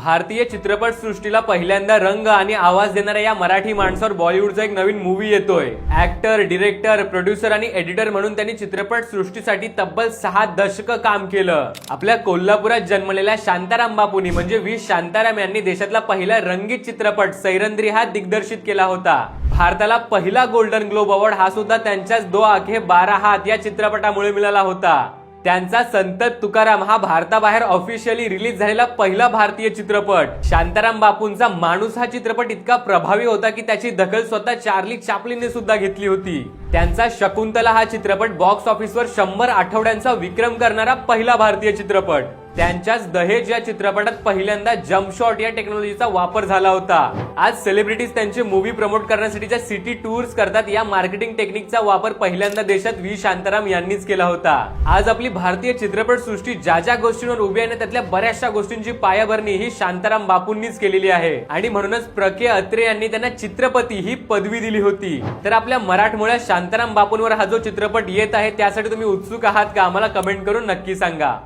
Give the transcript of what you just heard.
भारतीय चित्रपट सृष्टीला पहिल्यांदा रंग आणि आवाज देणाऱ्या या मराठी माणसावर बॉलिवूडचा एक नवीन मूवी येतोय. ऍक्टर डिरेक्टर प्रोड्युसर आणि एडिटर म्हणून त्यांनी चित्रपट सृष्टीसाठी तब्बल सहा दशक काम केलं. आपल्या कोल्हापुरात जन्मलेल्या शांताराम बापूनी म्हणजे व्ही. शांताराम यांनी देशातला पहिला रंगीत चित्रपट सैरंद्री हा दिग्दर्शित केला होता. भारताला पहिला गोल्डन ग्लोब अवॉर्ड हा सुद्धा त्यांच्याच दो आखे बारा हात या चित्रपटामुळे मिळाला होता. त्यांचा संत तुकाराम हा भारताबाहेर ऑफिशियली रिलीज झालेला पहिला भारतीय चित्रपट. शांताराम बापूंचा माणूस हा चित्रपट इतका प्रभावी होता की त्याची दखल स्वतः चार्ली चापलीने सुद्धा घेतली होती. त्यांचा शकुंतला हा चित्रपट बॉक्स ऑफिसवर शंभर आठवड्यांचा विक्रम करणारा पहिला भारतीय चित्रपट. त्यांच्याच दहेज या चित्रपटात पहिल्यांदा जम्प शॉट या टेक्नॉलॉजीचा वापर झाला होता. आज सेलिब्रिटीज त्यांचे मूवी प्रमोट करण्यासाठी ज्या सिटी टूर्स करतात. या मार्केटिंग टेक्निकचा वापर पहिल्यांदा देशात व्ही. शांताराम यांनीच केला होता. आज आपली भारतीय चित्रपट सृष्टी ज्या ज्या गोष्टींवर उभी आहे ना त्यातल्या बऱ्याचशा गोष्टींची पायाभरणी ही शांताराम बापूंनीच केलेली आहे. आणि म्हणूनच प्रके अत्रे यांनी त्यांना चित्रपती ही पदवी दिली होती. तर आपल्या मराठमोळ्या शांताराम बापूंवर हा जो चित्रपट येत आहे त्यासाठी तुम्ही उत्सुक आहात का? आम्हाला कमेंट करून नक्की सांगा.